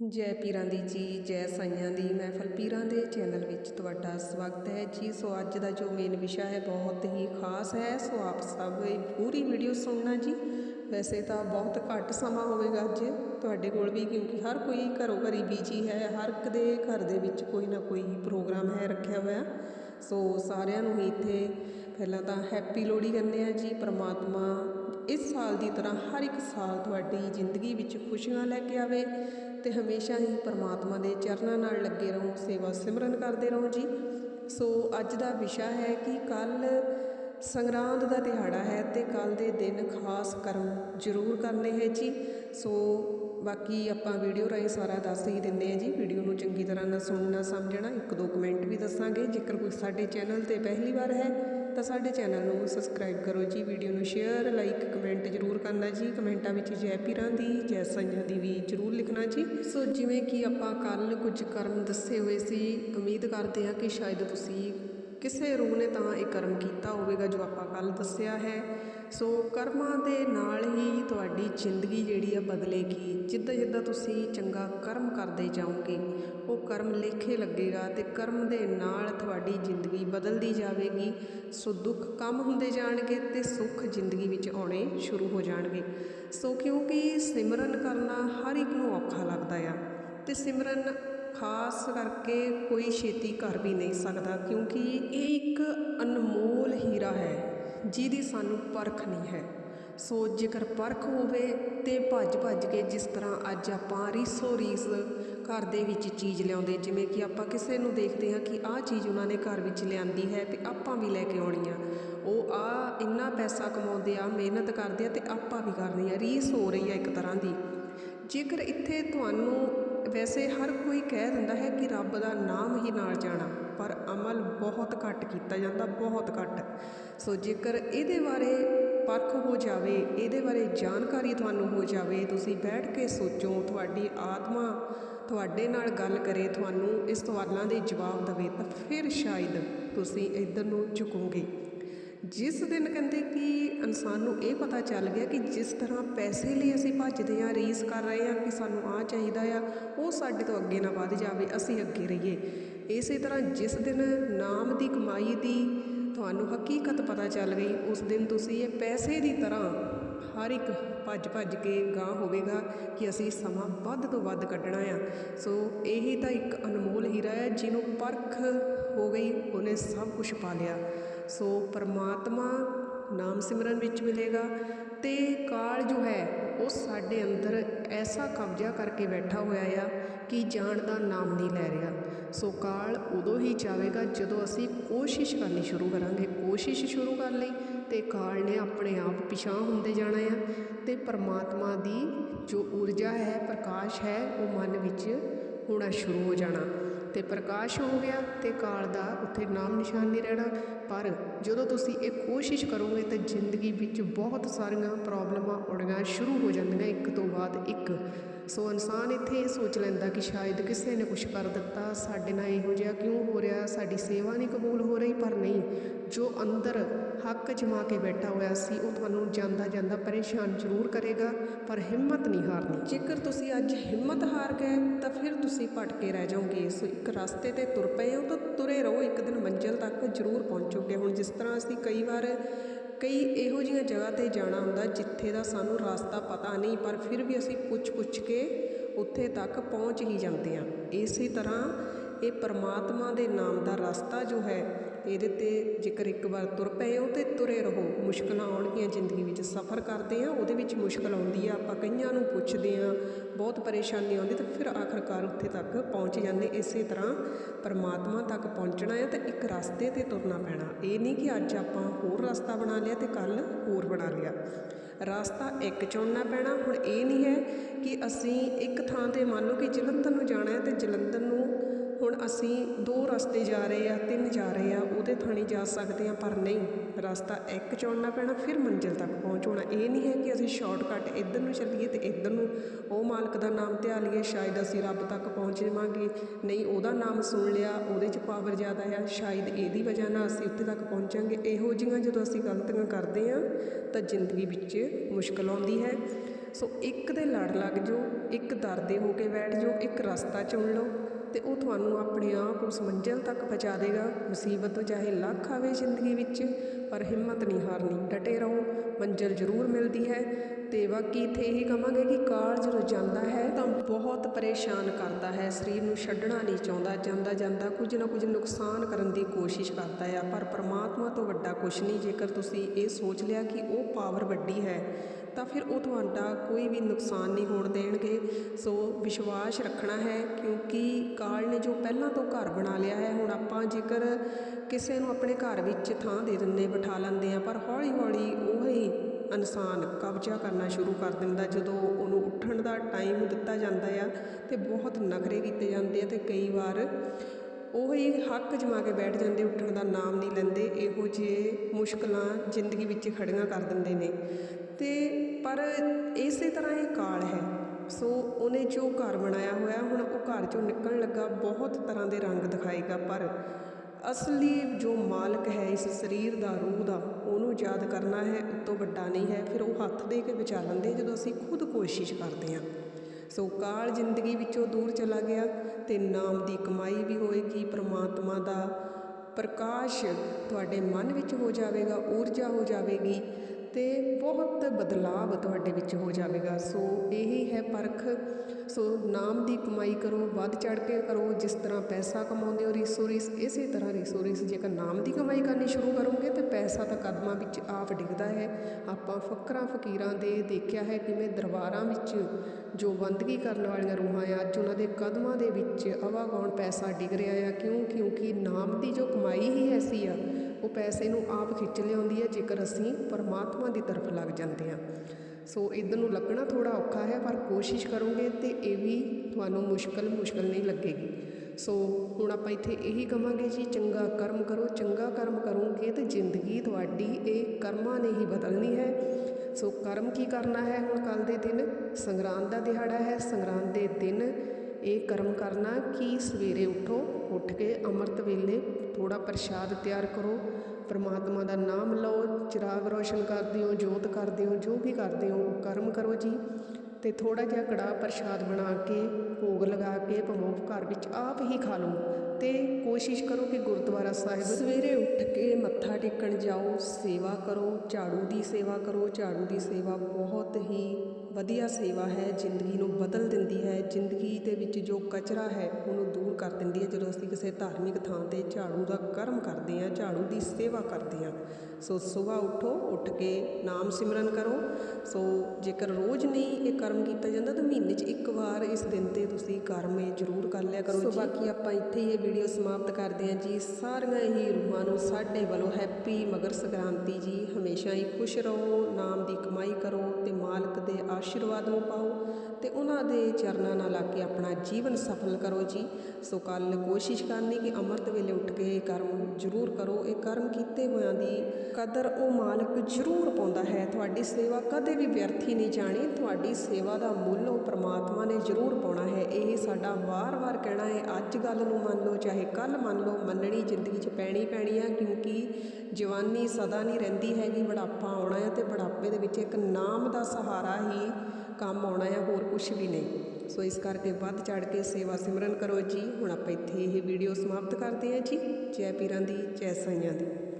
ਜੈ ਪੀਰਾਂ ਦੀ ਜੀ ਜੈ ਸਾਈਆਂ ਦੀ ਮਹਿਫਲ। ਪੀਰਾਂ ਦੇ ਚੈਨਲ ਵਿੱਚ ਤੁਹਾਡਾ ਸਵਾਗਤ ਹੈ ਜੀ। ਸੋ ਅੱਜ ਦਾ ਜੋ ਮੇਨ ਵਿਸ਼ਾ ਹੈ, ਬਹੁਤ ਹੀ ਖਾਸ ਹੈ। ਸੋ ਆਪ ਸਭ ਇਹ ਪੂਰੀ ਵੀਡੀਓ ਸੁਣਨਾ ਜੀ। ਵੈਸੇ ਤਾਂ ਬਹੁਤ ਘੱਟ ਸਮਾਂ ਹੋਵੇਗਾ ਅੱਜ ਤੁਹਾਡੇ ਕੋਲ ਵੀ, ਕਿਉਂਕਿ ਹਰ ਕੋਈ ਘਰੋਂ ਘਰੀ ਬੀਜੀ ਹੈ। ਹਰ ਇੱਕ ਦੇ ਘਰ ਦੇ ਵਿੱਚ ਕੋਈ ਨਾ ਕੋਈ ਪ੍ਰੋਗਰਾਮ ਹੈ ਰੱਖਿਆ ਹੋਇਆ। ਸੋ ਸਾਰਿਆਂ ਨੂੰ ਹੀ ਇੱਥੇ ਪਹਿਲਾਂ ਤਾਂ ਹੈਪੀ ਲੋਹੜੀ ਕਹਿੰਦੇ ਆ ਜੀ। ਪ੍ਰਮਾਤਮਾ ਇਸ ਸਾਲ ਦੀ ਤਰ੍ਹਾਂ ਹਰ ਇੱਕ ਸਾਲ ਤੁਹਾਡੀ ਜ਼ਿੰਦਗੀ ਵਿੱਚ ਖੁਸ਼ੀਆਂ ਲੈ ਕੇ ਆਵੇ। ਤੇ ਹਮੇਸ਼ਾ ਹੀ ਪਰਮਾਤਮਾ ਦੇ ਚਰਨਾਂ ਨਾਲ ਲੱਗੇ ਰਹੋ, ਸੇਵਾ ਸਿਮਰਨ ਕਰਦੇ ਰਹੋ ਜੀ। ਸੋ ਅੱਜ ਦਾ ਵਿਸ਼ਾ ਹੈ ਕਿ ਕੱਲ ਸੰਗਰਾਂਦ ਦਾ ਦਿਹਾੜਾ ਹੈ ਤੇ ਕੱਲ ਦੇ ਦਿਨ ਖਾਸ ਕਰਮ ਜ਼ਰੂਰ ਕਰਨੇ ਹੈ ਜੀ। ਸੋ ਬਾਕੀ ਆਪਾਂ ਵੀਡੀਓ ਰਾਹੀਂ ਸਾਰਾ ਦੱਸ ਹੀ ਦਿੰਦੇ ਆ ਜੀ। ਵੀਡੀਓ ਨੂੰ ਚੰਗੀ ਤਰ੍ਹਾਂ ਨਾਲ ਸੁਣਨਾ, ਸਮਝਣਾ, ਇੱਕ ਦੋ ਕਮੈਂਟ ਵੀ ਦੱਸਾਂਗੇ। ਜੇਕਰ ਕੋਈ ਸਾਡੇ ਚੈਨਲ ਤੇ ਪਹਿਲੀ ਵਾਰ ਹੈ ਤਾਂ ਸਾਡੇ ਚੈਨਲ ਨੂੰ ਸਬਸਕ੍ਰਾਈਬ ਕਰੋ ਜੀ ਵੀਡੀਓ ਨੂੰ ਸ਼ੇਅਰ ਲਾਈਕ ਕਮੈਂਟ ਜ਼ਰੂਰ ਕਰਨਾ ਜੀ। ਕਮੈਂਟਾਂ ਵਿੱਚ ਜੈ ਪੀਰਾਂ ਦੀ, ਜੈ ਸੰਜਾਂ ਦੀ ਵੀ ਜ਼ਰੂਰ ਲਿਖਣਾ ਜੀ। ਸੋ ਜਿਵੇਂ ਕਿ ਆਪਾਂ ਕੱਲ ਕੁਝ ਕਰਮ ਦੱਸੇ ਹੋਏ ਸੀ, ਉਮੀਦ ਕਰਦੇ ਹਾਂ ਕਿ ਸ਼ਾਇਦ ਤੁਸੀਂ ਕਿਸੇ ਰੂਹ ਨੇ ਤਾਂ ਇਹ ਕਰਮ ਕੀਤਾ ਹੋਵੇਗਾ ਜੋ ਆਪਾਂ ਕੱਲ ਦੱਸਿਆ ਹੈ। ਸੋ ਕਰਮਾਂ ਦੇ ਨਾਲ ਹੀ ਤੁਹਾਡੀ ਜ਼ਿੰਦਗੀ ਜਿਹੜੀ ਆ ਬਦਲੇਗੀ। ਜਿੱਦਾਂ ਜਿੱਦਾਂ ਤੁਸੀਂ ਚੰਗਾ ਕਰਮ ਕਰਦੇ ਜਾਓਗੇ, ਉਹ ਕਰਮ ਲੇਖੇ ਲੱਗੇਗਾ ਤੇ ਕਰਮ ਦੇ ਨਾਲ ਤੁਹਾਡੀ ਜ਼ਿੰਦਗੀ ਬਦਲਦੀ ਜਾਵੇਗੀ। ਸੋ ਦੁੱਖ ਕਮ ਹੁੰਦੇ ਜਾਣਗੇ ਤੇ ਸੁੱਖ ਜ਼ਿੰਦਗੀ ਵਿੱਚ ਆਉਣੇ ਸ਼ੁਰੂ ਹੋ ਜਾਣਗੇ। ਸੋ ਕਿਉਂਕਿ ਸਿਮਰਨ ਕਰਨਾ ਹਰ ਇੱਕ ਨੂੰ ਔਖਾ ਲੱਗਦਾ ਆ। ਤੇ ਸਿਮਰਨ ਖਾਸ ਕਰਕੇ ਕੋਈ ਛੇਤੀ ਕਰ ਵੀ ਨਹੀਂ ਸਕਦਾ, ਕਿਉਂਕਿ ਇਹ ਇੱਕ ਅਨਮੋਲ ਹੀਰਾ ਹੈ, ਜਿਹਦੀ ਸਾਨੂੰ ਪਰਖ ਨਹੀਂ ਹੈ। ਸੋ ਜੇਕਰ ਪਰਖ ਹੋਵੇ ਤੇ ਭੱਜ ਭੱਜ ਕੇ ਜਿਸ ਤਰ੍ਹਾਂ ਅੱਜ ਆਪਾਂ ਰੀਸੋ ਰੀਸ ਘਰ ਦੇ ਵਿੱਚ ਚੀਜ਼ ਲਿਆਉਂਦੇ, ਜਿਵੇਂ ਕਿ ਆਪਾਂ ਕਿਸੇ ਨੂੰ ਦੇਖਦੇ ਹਾਂ ਕਿ ਆਹ ਚੀਜ਼ ਉਹਨਾਂ ਨੇ ਘਰ ਵਿੱਚ ਲਿਆਂਦੀ ਹੈ ਤੇ ਆਪਾਂ ਵੀ ਲੈ ਕੇ ਆਉਣੀ ਆ। ਉਹ ਆ ਇੰਨਾ ਪੈਸਾ ਕਮਾਉਂਦੇ ਆ, ਮਿਹਨਤ ਕਰਦੇ ਆ ਤੇ ਆਪਾਂ ਵੀ ਕਰਦੇ ਆ, ਰੀਸ ਹੋ ਰਹੀ ਹੈ ਇੱਕ ਤਰ੍ਹਾਂ ਦੀ। ਜੇਕਰ ਇੱਥੇ ਤੁਹਾਨੂੰ ਵੈਸੇ ਹਰ ਕੋਈ ਕਹਿ ਦਿੰਦਾ ਹੈ ਕਿ ਰੱਬ ਦਾ ਨਾਮ ਹੀ ਨਾਲ ਜਾਣਾ, ਪਰ ਅਮਲ ਬਹੁਤ ਘੱਟ ਕੀਤਾ ਜਾਂਦਾ, ਬਹੁਤ ਘੱਟ। ਸੋ ਜੇਕਰ ਇਹਦੇ ਬਾਰੇ ਪਰਖ ਹੋ ਜਾਵੇ, ਇਹਦੇ ਬਾਰੇ ਜਾਣਕਾਰੀ ਤੁਹਾਨੂੰ ਹੋ ਜਾਵੇ, ਤੁਸੀਂ ਬੈਠ ਕੇ ਸੋਚੋ, ਤੁਹਾਡੀ ਆਤਮਾ ਤੁਹਾਡੇ ਨਾਲ ਗੱਲ ਕਰੇ, ਤੁਹਾਨੂੰ ਇਸ ਸਵਾਲਾਂ ਦੇ ਜਵਾਬ ਦੇਵੇ, ਤਾਂ ਫਿਰ ਸ਼ਾਇਦ ਤੁਸੀਂ ਇੱਧਰ ਨੂੰ ਝੁਕੋਗੇ। ਜਿਸ ਦਿਨ ਕਹਿੰਦੇ ਕਿ ਇਨਸਾਨ ਨੂੰ ਇਹ ਪਤਾ ਚੱਲ ਗਿਆ ਕਿ ਜਿਸ ਤਰ੍ਹਾਂ ਪੈਸੇ ਲਈ ਅਸੀਂ ਭੱਜਦੇ ਹਾਂ, ਰੀਸ ਕਰ ਰਹੇ ਹਾਂ ਕਿ ਸਾਨੂੰ ਆਹ ਚਾਹੀਦਾ ਆ, ਉਹ ਸਾਡੇ ਤੋਂ ਅੱਗੇ ਨਾ ਵੱਧ ਜਾਵੇ, ਅਸੀਂ ਅੱਗੇ ਰਹੀਏ। ਇਸੇ ਤਰ੍ਹਾਂ ਜਿਸ ਦਿਨ ਨਾਮ ਦੀ ਕਮਾਈ ਦੀ ਤੁਹਾਨੂੰ ਹਕੀਕਤ ਪਤਾ ਚੱਲ ਗਈ, ਉਸ ਦਿਨ ਤੁਸੀਂ ਇਹ ਪੈਸੇ ਦੀ ਤਰ੍ਹਾਂ ਹਰ ਇੱਕ ਭੱਜ ਭੱਜ ਕੇ ਗਾਂ ਹੋਵੇਗਾ ਕਿ ਅਸੀਂ ਸਮਾਂ ਵੱਧ ਤੋਂ ਵੱਧ ਕੱਢਣਾ ਆ। ਸੋ ਇਹ ਤਾਂ ਇੱਕ ਅਨਮੋਲ ਹੀਰਾ ਹੈ ਜਿਹਨੂੰ ਪਰਖ ਹੋ ਗਈ, ਉਹਨੇ ਸਭ ਕੁਝ ਪਾ ਲਿਆ। ਸੋ ਪਰਮਾਤਮਾ ਨਾਮ ਸਿਮਰਨ ਵਿੱਚ ਮਿਲੇਗਾ ਤੇ ਕਾਲ ਜੋ ਹੈ, ਉਹ ਸਾਡੇ ਅੰਦਰ ਐਸਾ ਕਬਜ਼ਾ ਕਰਕੇ ਬੈਠਾ ਹੋਇਆ ਆ ਕਿ ਜਾਣ ਦਾ ਨਾਮ ਨਹੀਂ ਲੈ ਰਿਹਾ। ਸੋ ਕਾਲ ਉਦੋਂ ਹੀ ਜਾਵੇਗਾ ਜਦੋਂ ਅਸੀਂ ਕੋਸ਼ਿਸ਼ ਕਰਨੀ ਸ਼ੁਰੂ ਕਰਾਂਗੇ। ਕੋਸ਼ਿਸ਼ ਸ਼ੁਰੂ ਕਰ ਲਈ ਤੇ ਕਾਲ ਨੇ ਆਪਣੇ ਆਪ ਪਿਛਾਂ ਹੁੰਦੇ ਜਾਣਾ ਆ ਤੇ ਪਰਮਾਤਮਾ ਦੀ ਜੋ ਊਰਜਾ ਹੈ, ਪ੍ਰਕਾਸ਼ ਹੈ, ਉਹ ਮਨ ਵਿੱਚ ਹੋਣਾ ਸ਼ੁਰੂ ਹੋ ਜਾਣਾ। ਤੇ ਪ੍ਰਕਾਸ਼ ਹੋ ਗਿਆ ਤੇ ਕਾਲ ਦਾ ਉੱਥੇ ਨਾਮ ਨਿਸ਼ਾਨ ਨਹੀਂ ਰਹਿਣਾ। ਪਰ ਜਦੋਂ ਤੁਸੀਂ ਇਹ ਕੋਸ਼ਿਸ਼ ਕਰੋਗੇ ਤਾਂ ਜ਼ਿੰਦਗੀ ਵਿੱਚ ਬਹੁਤ ਸਾਰੀਆਂ ਪ੍ਰੋਬਲਮਾਂ ਆਉਣੀਆਂ ਸ਼ੁਰੂ ਹੋ ਜਾਂਦੀਆਂ। ਇੱਕ ਤੋਂ ਬਾਅਦ ਇੱਕ। ਸੋ ਇਨਸਾਨ ਇੱਥੇ ਇਹ ਸੋਚ ਲੈਂਦਾ ਕਿ ਸ਼ਾਇਦ ਕਿਸੇ ਨੇ ਕੁਝ ਕਰ ਦਿੱਤਾ, ਸਾਡੇ ਨਾਲ ਇਹੋ ਜਿਹਾ ਕਿਉਂ ਹੋ ਰਿਹਾ, ਸਾਡੀ ਸੇਵਾ ਨਹੀਂ ਕਬੂਲ ਹੋ ਰਹੀ, ਪਰ ਨਹੀਂ, ਜੋ ਅੰਦਰ ਹੱਕ ਜਮਾ ਕੇ ਬੈਠਾ ਹੋਇਆ ਸੀ, ਉਹ ਤੁਹਾਨੂੰ ਜਾਂਦਾ ਜਾਂਦਾ ਪਰੇਸ਼ਾਨ ਜ਼ਰੂਰ ਕਰੇਗਾ, ਪਰ ਹਿੰਮਤ ਨਹੀਂ ਹਾਰਨੀ। ਜੇਕਰ ਤੁਸੀਂ ਅੱਜ ਹਿੰਮਤ ਹਾਰ ਗਏ, ਤਾਂ ਫਿਰ ਤੁਸੀਂ ਭਟਕੇ ਰਹਿ ਜਾਓਗੇ। ਸੋ ਇੱਕ ਰਸਤੇ ਤੇ ਤੁਰ ਪਏ ਹੋ, ਤਾਂ ਤੁਰੇ ਰਹੋ, ਇੱਕ ਦਿਨ ਮੰਜ਼ਿਲ ਤੱਕ ਜ਼ਰੂਰ ਪਹੁੰਚੋਗੇ। ਹੁਣ ਜਿਸ ਤਰ੍ਹਾਂ ਅਸੀਂ ਕਈ ਵਾਰ ਕਈ ਇਹੋ ਜਿਹੀਆਂ ਜਗ੍ਹਾ ਤੇ ਜਾਣਾ ਹੁੰਦਾ ਜਿੱਥੇ ਦਾ ਸਾਨੂੰ ਰਸਤਾ ਪਤਾ ਨਹੀਂ, ਪਰ ਫਿਰ ਵੀ ਅਸੀਂ ਪੁੱਛ-ਪੁੱਛ ਕੇ ਉੱਥੇ ਤੱਕ ਪਹੁੰਚ ਹੀ ਜਾਂਦੇ ਹਾਂ। ਇਸੇ ਤਰ੍ਹਾਂ ਇਹ ਪਰਮਾਤਮਾ ਦੇ ਨਾਮ ਦਾ ਰਸਤਾ ਜੋ ਹੈ ਇਹਦੇ ਤੇ ਜੇਕਰ ਇੱਕ ਵਾਰ ਤੁਰ ਪਏ ਹੋ ਤੇ ਤੁਰੇ ਰਹੋ। ਮੁਸ਼ਕਲਾਂ ਆਉਣਗੀਆਂ ਜ਼ਿੰਦਗੀ ਵਿੱਚ। ਸਫ਼ਰ ਕਰਦੇ ਆ ਉਹਦੇ ਵਿੱਚ ਮੁਸ਼ਕਲ ਆਉਂਦੀ ਆ। ਆਪਾਂ ਕਈਆਂ ਨੂੰ ਪੁੱਛਦੇ ਆ ਬਹੁਤ ਪਰੇਸ਼ਾਨੀ ਆਉਂਦੀ ਤੇ ਫਿਰ ਆਖਰਕਾਰ ਉੱਥੇ ਤੱਕ ਪਹੁੰਚ ਜਾਂਦੇ। ਇਸੇ ਤਰ੍ਹਾਂ ਪਰਮਾਤਮਾ ਤੱਕ ਪਹੁੰਚਣਾ ਹੈ ਤਾਂ ਇੱਕ ਰਸਤੇ ਤੇ ਤੁਰਨਾ ਪੈਣਾ। ਇਹ ਨਹੀਂ ਕਿ ਅੱਜ ਆਪਾਂ ਹੋਰ ਰਸਤਾ ਬਣਾ ਲਿਆ ਤੇ ਕੱਲ ਹੋਰ ਬਣਾ ਲਿਆ। ਰਸਤਾ ਇੱਕ ਚੁਣਨਾ ਪੈਣਾ। ਹੁਣ ਇਹ ਨਹੀਂ ਹੈ ਕਿ ਅਸੀਂ ਇੱਕ ਥਾਂ ਤੇ ਮੰਨ ਲਓ ਕਿ ਜਲੰਧਰ ਨੂੰ ਜਾਣਾ ਹੈ ਤੇ ਜਲੰਧਰ ਨੂੰ ਹੁਣ ਅਸੀਂ ਦੋ ਰਸਤੇ ਜਾ ਰਹੇ ਆ, ਤਿੰਨ ਜਾ ਰਹੇ ਆ, ਉਹਦੇ ਥਾਣੀ ਜਾ ਸਕਦੇ ਆ, ਪਰ ਨਹੀਂ। ਰਸਤਾ ਇੱਕ ਚੁਣਨਾ ਪੈਣਾ, ਫਿਰ ਮੰਜ਼ਿਲ ਤੱਕ ਪਹੁੰਚਣਾ ਇਹ ਨਹੀਂ ਹੈ ਕਿ ਅਸੀਂ ਸ਼ਾਰਟਕਟ ਇੱਧਰ ਨੂੰ ਚੱਲੀਏ ਤੇ ਇੱਧਰ ਨੂੰ ਉਹ ਮਾਲਕ ਦਾ ਨਾਮ ਧਿਆ ਲਈਏ, ਸ਼ਾਇਦ ਅਸੀਂ ਰੱਬ ਤੱਕ ਪਹੁੰਚ ਜਾਵਾਂਗੇ। ਨਹੀਂ, ਉਹਦਾ ਨਾਮ ਸੁਣ ਲਿਆ, ਉਹਦੇ 'ਚ ਪਾਵਰ ਜ਼ਿਆਦਾ ਆ, ਸ਼ਾਇਦ ਇਹਦੀ ਵਜ੍ਹਾ ਨਾਲ ਅਸੀਂ ਉੱਥੇ ਤੱਕ ਪਹੁੰਚਾਂਗੇ। ਇਹੋ ਜਿਹੀਆਂ ਜਦੋਂ ਅਸੀਂ ਗਲਤੀਆਂ ਕਰਦੇ ਆ, ਤਾਂ ਜ਼ਿੰਦਗੀ ਵਿੱਚ ਮੁਸ਼ਕਲ ਆਉਂਦੀ ਹੈ। ਸੋ ਇੱਕ ਦੇ ਲੜ ਲੱਗ ਜਾਓ, ਇੱਕ ਦਰਦੇ ਹੋ ਕੇ ਬੈਠ ਜਾਓ, ਇੱਕ ਰਸਤਾ ਚੁਣ ਲਓ। ਤੇ ਉਹ ਤੁਹਾਨੂੰ ਆਪਣੇ ਆਪ ਉਸ ਮੰਜ਼ਿਲ ਤੱਕ ਪਹੁੰਚਾ ਦੇਗਾ। ਮੁਸੀਬਤ ਚਾਹੇ ਲੱਖ ਆਵੇ ਜ਼ਿੰਦਗੀ ਵਿੱਚ, ਪਰ ਹਿੰਮਤ ਨਹੀਂ ਹਾਰਨੀ। ਡਟੇ ਰਹੋ, ਮੰਜ਼ਿਲ ਜ਼ਰੂਰ ਮਿਲਦੀ ਹੈ। ਤੇ ਬਾਕੀ ਇੱਥੇ ਇਹ ਕਹਾਂਗੇ ਕਿ ਕਾਲ ਜਦੋਂ ਜਾਂਦਾ ਹੈ, ਤਾਂ ਬਹੁਤ ਪਰੇਸ਼ਾਨ ਕਰਦਾ ਹੈ। ਸਰੀਰ ਨੂੰ ਛੱਡਣਾ ਨਹੀਂ ਚਾਹੁੰਦਾ। ਜਾਂਦਾ ਜਾਂਦਾ ਕੁਝ ਨਾ ਕੁਝ ਨੁਕਸਾਨ ਕਰਨ ਦੀ ਕੋਸ਼ਿਸ਼ ਕਰਦਾ ਆ ਪਰ ਪ੍ਰਮਾਤਮਾ ਤੋਂ ਵੱਡਾ ਕੁਝ ਨਹੀਂ। ਜੇਕਰ ਤੁਸੀਂ ਇਹ ਸੋਚ ਲਿਆ ਕਿ ਉਹ ਪਾਵਰ ਵੱਡੀ ਹੈ ਤਾਂ ਫਿਰ ਉਹ ਤੁਹਾਡਾ ਕੋਈ ਵੀ ਨੁਕਸਾਨ ਨਹੀਂ ਹੋਣ ਦੇਣਗੇ। ਸੋ ਵਿਸ਼ਵਾਸ ਰੱਖਣਾ ਹੈ ਕਿਉਂਕਿ ਕਾਲ ਨੇ ਜੋ ਪਹਿਲਾਂ ਤੋਂ ਘਰ ਬਣਾ ਲਿਆ ਹੈ, ਹੁਣ ਆਪਾਂ ਜੇਕਰ ਕਿਸੇ ਨੂੰ ਆਪਣੇ ਘਰ ਵਿੱਚ ਥਾਂ ਦੇ ਦਿੰਦੇ, ਬਿਠਾ ਲੈਂਦੇ ਆ ਪਰ ਹੌਲੀ ਹੌਲੀ ਉਹ ਹੀ ਇਨਸਾਨ ਕਬਜ਼ਾ ਕਰਨਾ ਸ਼ੁਰੂ ਕਰ ਦਿੰਦਾ, ਜਦੋਂ ਉਹਨੂੰ ਉੱਠਣ ਦਾ ਟਾਈਮ ਦਿੱਤਾ ਜਾਂਦਾ ਆ ਤੇ ਬਹੁਤ ਨਖਰੇ ਕੀਤੇ ਜਾਂਦੇ ਆ ਤੇ ਕਈ ਵਾਰ ਉਹ ਹੀ ਹੱਕ ਜਮਾ ਕੇ ਬੈਠ ਜਾਂਦੇ, ਉੱਠਣ ਦਾ ਨਾਮ ਨਹੀਂ ਲੈਂਦੇ, ਇਹੋ ਜਿਹੇ ਮੁਸ਼ਕਲਾਂ ਜ਼ਿੰਦਗੀ ਵਿੱਚ ਖੜੀਆਂ ਕਰ ਦਿੰਦੇ ਨੇ। ਤੇ ਪਰ ਇਸੇ ਤਰ੍ਹਾਂ ਇਹ ਕਾਲ ਹੈ। ਸੋ ਉਹਨੇ ਜੋ ਘਰ ਬਣਾਇਆ ਹੋਇਆ, ਹੁਣ ਉਹ ਘਰ ਚੋਂ ਨਿਕਲਣ ਲੱਗਾ, ਬਹੁਤ ਤਰ੍ਹਾਂ ਦੇ ਰੰਗ ਦਿਖਾਏਗਾ, ਪਰ ਅਸਲੀ ਜੋ ਮਾਲਕ ਹੈ, ਇਸ ਸਰੀਰ ਦਾ, ਰੂਹ ਦਾ, ਉਹਨੂੰ ਯਾਦ ਕਰਨਾ ਹੈ ਉਸ ਵੱਡਾ ਨਹੀਂ ਹੈ। ਫਿਰ ਉਹ ਹੱਥ ਦੇ ਕੇ ਬਚਾ ਲੈਂਦੇ ਜਦੋਂ ਅਸੀਂ ਖੁਦ ਕੋਸ਼ਿਸ਼ ਕਰਦੇ ਹਾਂ। ਸੋ ਕਾਲ ਜ਼ਿੰਦਗੀ ਵਿੱਚੋਂ ਦੂਰ ਚਲਾ ਗਿਆ ਤੇ ਨਾਮ ਦੀ ਕਮਾਈ ਵੀ ਹੋਏਗੀ, ਪ੍ਰਮਾਤਮਾ ਦਾ ਪ੍ਰਕਾਸ਼ ਤੁਹਾਡੇ ਮਨ ਵਿੱਚ ਹੋ ਜਾਵੇਗਾ, ਊਰਜਾ ਹੋ ਜਾਵੇਗੀ। ਤੇ ਬਹੁਤ ਬਦਲਾਵ ਤੁਹਾਡੇ ਵਿੱਚ ਹੋ ਜਾਵੇਗਾ। ਸੋ ਇਹੀ ਹੈ ਪਰਖ। ਸੋ ਨਾਮ ਦੀ ਕਮਾਈ ਕਰੋ, ਵੱਧ ਚੜ ਕੇ ਕਰੋ, ਜਿਸ ਤਰ੍ਹਾਂ ਪੈਸਾ ਕਮਾਉਂਦੇ ਹੋ ਰਿਸੋਰਿਸ ਇਸੇ ਤਰ੍ਹਾਂ ਰਿਸੋਰਿਸ ਜੇਕਰ ਨਾਮ ਦੀ ਕਮਾਈ ਕਰਨੀ ਸ਼ੁਰੂ ਕਰੋਗੇ, ਤਾਂ ਪੈਸਾ ਤਾਂ ਕਦਮਾਂ ਵਿੱਚ ਆਪ ਡਿੱਗਦਾ ਹੈ। ਆਪਾਂ ਫਕਰਾਂ ਫਕੀਰਾਂ ਦੇ ਦੇਖਿਆ ਹੈ ਕਿਵੇਂ ਦਰਬਾਰਾਂ ਵਿੱਚ ਜੋ ਬੰਦਗੀ ਕਰਨ ਵਾਲੀਆਂ ਰੂਹਾਂ ਆ, ਅੱਜ ਉਹਨਾਂ ਦੇ ਕਦਮਾਂ ਦੇ ਵਿੱਚ ਅਵਾਗੌਣ ਪੈਸਾ ਡਿੱਗ ਰਿਹਾ ਆ। ਕਿਉਂ? ਕਿਉਂਕਿ ਨਾਮ ਦੀ ਜੋ ਕਮਾਈ ਹੀ ਐਸੀ ਆ ਉਹ ਪੈਸੇ ਨੂੰ ਆਪ ਖਿੱਚ ਲਿਆਉਂਦੀ ਹੈ, ਜੇਕਰ ਅਸੀਂ ਪਰਮਾਤਮਾ ਦੀ ਤਰਫ ਲੱਗ ਜਾਂਦੇ ਹਾਂ। ਸੋ ਇਧਰ ਨੂੰ ਲੱਗਣਾ ਥੋੜਾ ਔਖਾ ਹੈ, ਪਰ ਕੋਸ਼ਿਸ਼ ਕਰੋਗੇ ਤੇ ਇਹ ਵੀ ਤੁਹਾਨੂੰ ਮੁਸ਼ਕਲ ਮੁਸ਼ਕਲ ਨਹੀਂ ਲੱਗੇਗੀ। ਸੋ ਹੁਣ ਆਪਾਂ ਇੱਥੇ ਇਹੀ ਕਵਾਂਗੇ ਜੀ, ਚੰਗਾ ਕਰਮ ਕਰੋ, ਚੰਗਾ ਕਰਮ ਕਰੋਗੇ ਤੇ ਜ਼ਿੰਦਗੀ ਤੁਹਾਡੀ ਇਹ ਕਰਮਾਂ ਨੇ ਹੀ ਬਦਲਣੀ ਹੈ। ਸੋ ਕਰਮ ਕੀ ਕਰਨਾ ਹੈ? ਹੁਣ ਕੱਲ ਦੇ ਦਿਨ ਸੰਗਰਾਂਦ ਦਾ ਦਿਹਾੜਾ ਹੈ, ਸੰਗਰਾਂਦ ਦੇ ਦਿਨ ਇਹ ਕਰਮ ਕਰਨਾ ਕਿ ਸਵੇਰੇ ਉਠੋ, ਉੱਠ ਕੇ ਅੰਮ੍ਰਿਤ ਵੇਲੇ ਥੋੜਾ ਪ੍ਰਸ਼ਾਦ ਤਿਆਰ ਕਰੋ, ਪਰਮਾਤਮਾ ਦਾ ਨਾਮ ਲਓ, ਚਿਰਾਗ ਰੋਸ਼ਨ ਕਰਦੇ ਹੋ ਜੋਤ ਕਰਦੇ ਹੋ ਜੋ ਵੀ ਕਰਦੇ ਹੋ ਕਰਮ ਕਰੋ ਜੀ। ਤੇ ਥੋੜਾ ਜਿਹਾ ਕੜਾ ਪ੍ਰਸ਼ਾਦ ਬਣਾ ਕੇ, ਭੋਗ ਲਗਾ ਕੇ ਭਮੋਗ ਘਰ ਵਿੱਚ ਆਪ ਹੀ ਖਾ ਲਓ। ਤੇ ਕੋਸ਼ਿਸ਼ ਕਰੋ ਕਿ ਗੁਰਦੁਆਰਾ ਸਾਹਿਬ ਸਵੇਰੇ ਉੱਠ ਕੇ ਮੱਥਾ ਟੇਕਣ ਜਾਓ, ਸੇਵਾ ਕਰੋ, ਝਾੜੂ ਦੀ ਸੇਵਾ ਕਰੋ। ਝਾੜੂ ਦੀ ਸੇਵਾ ਬਹੁਤ ਹੀ ਵਧੀਆ ਸੇਵਾ ਹੈ ਜ਼ਿੰਦਗੀ ਨੂੰ ਬਦਲ ਦਿੰਦੀ ਹੈ ਜ਼ਿੰਦਗੀ ਦੇ ਵਿੱਚ ਜੋ ਕਚਰਾ ਹੈ ਉਹਨੂੰ ਦੂਰ ਕਰ ਦਿੰਦੀ ਹੈ। ਜਦੋਂ ਅਸੀਂ ਕਿਸੇ ਧਾਰਮਿਕ ਥਾਂ ਤੇ ਝਾੜੂ ਦਾ ਕਰਮ ਕਰਦੇ ਹਾਂ ਝਾੜੂ ਦੀ ਸੇਵਾ ਕਰਦੇ ਹਾਂ ਸੋ ਸਵੇਰ ਉਠੋ ਉੱਠ ਕੇ ਨਾਮ ਸਿਮਰਨ ਕਰੋ। ਸੋ ਜੇਕਰ ਰੋਜ਼ ਨਹੀਂ ਇਹ ਕਰਮ ਕੀਤਾ ਜਾਂਦਾ ਤਾਂ ਮਹੀਨੇ 'ਚ ਇੱਕ ਵਾਰ ਇਸ ਦਿਨ ਤੇ ਤੁਸੀਂ ਕਰਮ ਇਹ ਜ਼ਰੂਰ ਕਰ ਲਿਆ ਕਰੋ। ਸੋ ਬਾਕੀ ਆਪਾਂ ਇੱਥੇ ਹੀ ਇਹ ਵੀਡੀਓ ਸਮਾਪਤ ਕਰਦੇ ਹਾਂ ਜੀ। ਸਾਰੀਆਂ ਹੀ ਰੂਹਾਂ ਨੂੰ ਸਾਡੇ ਵੱਲੋਂ ਹੈਪੀ ਮਗਰ ਸੰਕ੍ਰਾਂਤੀ ਜੀ। ਹਮੇਸ਼ਾ ਹੀ ਖੁਸ਼ ਰਹੋ ਨਾਮ ਦੀ ਕਮਾਈ ਕਰੋ ਤੇ ਮਾਲਕ ਦੇ ਆਸ਼ੀਰਵਾਦ ਨੂੰ ਪਾਓ ਤੇ ਉਹਨਾਂ ਦੇ ਚਰਨਾਂ ਨਾਲ ਲਾ ਕੇ ਆਪਣਾ ਜੀਵਨ ਸਫਲ ਕਰੋ ਜੀ। ਸੋ ਕੱਲ ਕੋਸ਼ਿਸ਼ ਕਰਨੀ ਕਿ ਅੰਮ੍ਰਿਤ ਵੇਲੇ ਉੱਠ ਕੇ ਇਹ ਕਰਮ ਜ਼ਰੂਰ ਕਰੋ। ਇਹ ਕਰਮ ਕੀਤੇ ਹੋਇਆਂ ਦੀ ਕਦਰ ਉਹ ਮਾਲਕ ਜ਼ਰੂਰ ਪਾਉਂਦਾ ਹੈ। ਤੁਹਾਡੀ ਸੇਵਾ ਕਦੇ ਵੀ ਵਿਅਰਥੀ ਨਹੀਂ ਜਾਣੀ। ਤੁਹਾਡੀ ਸੇਵਾ ਦਾ ਮੁੱਲ ਉਹ ਪ੍ਰਮਾਤਮਾ ਨੇ ਜ਼ਰੂਰ ਪਾਉਣਾ ਹੈ। ਇਹ ਸਾਡਾ ਵਾਰ-ਵਾਰ ਕਹਿਣਾ ਹੈ, ਅੱਜ ਗੱਲ ਨੂੰ ਮੰਨ ਲਓ, ਚਾਹੇ ਕੱਲ ਮੰਨ ਲਓ, ਮੰਨਣੀ ਜ਼ਿੰਦਗੀ 'ਚ ਪੈਣੀ ਪੈਣੀ ਆ, ਕਿਉਂਕਿ ਜਵਾਨੀ ਸਦਾ ਨਹੀਂ ਰਹਿੰਦੀ ਹੈਗੀ। ਬੁਢਾਪਾ ਆਉਣਾ ਹੈ ਤੇ ਬੁਢਾਪੇ ਦੇ ਵਿੱਚ ਇੱਕ ਨਾਮ ਦਾ ਸਹਾਰਾ ਹੀ ਕੰਮ ਆਉਣਾ ਹੈ ਹੋਰ ਕੁਝ ਵੀ ਨਹੀਂ। ਸੋ ਇਸ ਕਰਕੇ ਵੱਧ ਚੜ ਕੇ ਸੇਵਾ ਸਿਮਰਨ ਕਰੋ ਜੀ। ਹੁਣ ਆਪਾਂ ਇੱਥੇ ਇਹ ਵੀਡੀਓ ਸਮਾਪਤ ਕਰਦੇ ਹਾਂ ਜੀ। ਜੈ ਪੀਰਾਂ ਦੀ, ਜੈ ਸਾਈਆਂ ਦੀ।